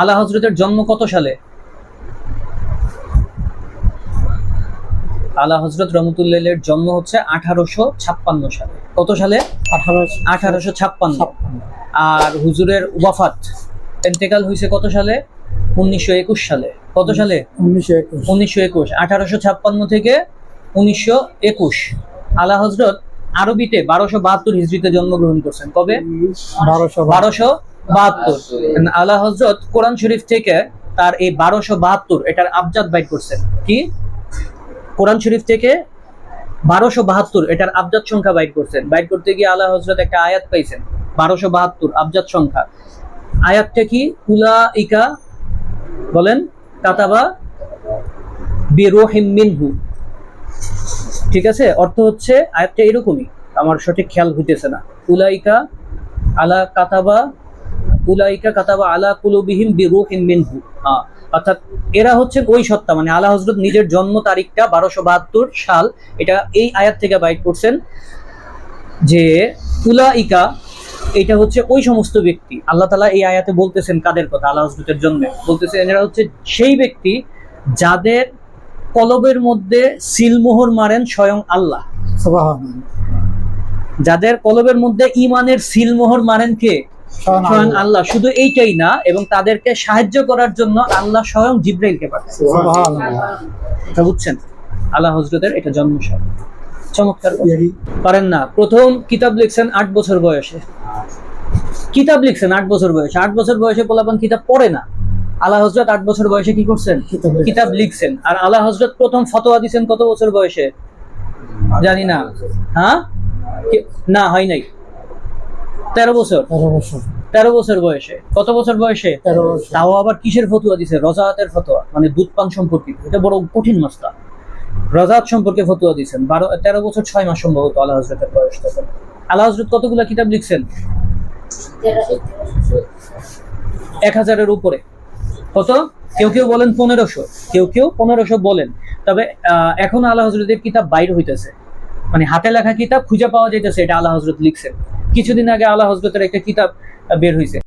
আলা হজরতের জন্ম কত সালে? আলা হজরত রহমতুল্লাহের জন্ম হচ্ছে আঠারোশো ছাপ্পান্ন সালে। কত সালে? আঠারোশো ছাপ্পান্ন। আর হুজুরের ওয়াফাত এন্তেকাল হয়েছে কত সালে? উনিশশো একুশ সালে। কত সালে? উনিশশো একুশ। আঠারোশো ছাপ্পান্ন থেকে উনিশশো একুশ। আলা হজরত আরবিতে বারোশো বাহাত্তর হিজড়িতে জন্মগ্রহণ করছেন। কবে? বারোশো বারোশো বাহাত্তর। আলা হজরত কোরআন শরীফ থেকে তার এই বারোশো বাহাত্তর, এটার আবজাদ বাইট করছেন। কি? কোরআন শরীফ থেকে বারোশো বাহাত্তর, এটার আবজাদ সংখ্যা বাইট করছেন। বাইট করতে গিয়ে আলা হজরত একটা আয়াত পাইছেন। বারোশো বাহাত্তর, আবজাদ সংখ্যা। আয়াতটা কি? উলা ইকা বলেন, কাতাবা বিরোহিম মিনহু। ঠিক আছে? অর্থ হচ্ছে, আয়াতটা এরকমই। আমার সঠিক খেয়াল হইতেছে না। উলাইকা আলা কাতাবা উলাইকা কাতাবা আলা কুলুবিহিম বিরুহিম মিনহু। অর্থাৎ এরা হচ্ছেন ওই সত্তা মানে আলা হজরত নিজের জন্ম তারিখটা বারোশো বাহাত্তর সাল। এটা এই আয়াত থেকে বাইট করছেন যে উলাইকা এটা হচ্ছে ওই সমস্ত ব্যক্তি। আল্লাহ তালা এই আয়াতে বলতেছেন কাদের কথা? আল্লাহ হজরতের জন্য বলতেছেন এরা হচ্ছে সেই ব্যক্তি যাদের কলবের মধ্যে সিলমোহর মারেন স্বয়ং আল্লাহ। যাদের কলবের মধ্যে ইমানের সিলমোহর মারেন কে? স্বয়ং আল্লাহ। শুধু এইটাই না এবং তাদেরকে সাহায্য করার জন্য আল্লাহ স্বয়ং জিব্রাইলকে পাঠায় বুঝছেন? আল্লাহ হজরতের এটা জন্মসাল চমৎকার পারেন না প্রথম কিতাব লিখছেন আট বছর বয়সে। কিতাব লিখছেন আট বছর বয়সে। আট বছর বয়সে পোলাপান কিতাব পড়ে না। আল্লাহ হজরত আট বছর বয়সে কি করছেন? কিতাব লিখছেন। আর আল্লাহ হজরত প্রথম ফতোয়া দিছেন কত বছর বয়সে? জানি না। হ্যাঁ? না হয় নাই। তেরো বছর? তেরো বছর। তেরো বছর বয়সে। কত বছর বয়সে? তেরো বছর। তাও আবার কিসের ফতুয়া দিছে? রজাহাতের ফতোয়া মানে দুধ পান সম্পর্কিত এটা বড় কঠিন মাসটা রজাহাত সম্পর্কে ফতুয়া দিছেন বারো তেরো বছর ছয় মাস সম্ভবত আল্লাহ হজরতের বয়স তখন। আল্লাহ হজরত কতগুলা কিতাব লিখছেন? এক হাজারের উপরে। কত? কেউ কেউ বলেন পনেরোশো। কেউ কেউ পনেরোশো বলেন। তবে আহ, এখন আল্লাহ হজরতের কিতাব বাইর হইতেছে। মানে হাতে লেখা কিতাব খুঁজে পাওয়া যাইতেছে এটা আল্লাহ হজরত লিখছেন। কিছুদিন আগে আল্লাহ হজরতের একটা কিতাব বের হয়েছে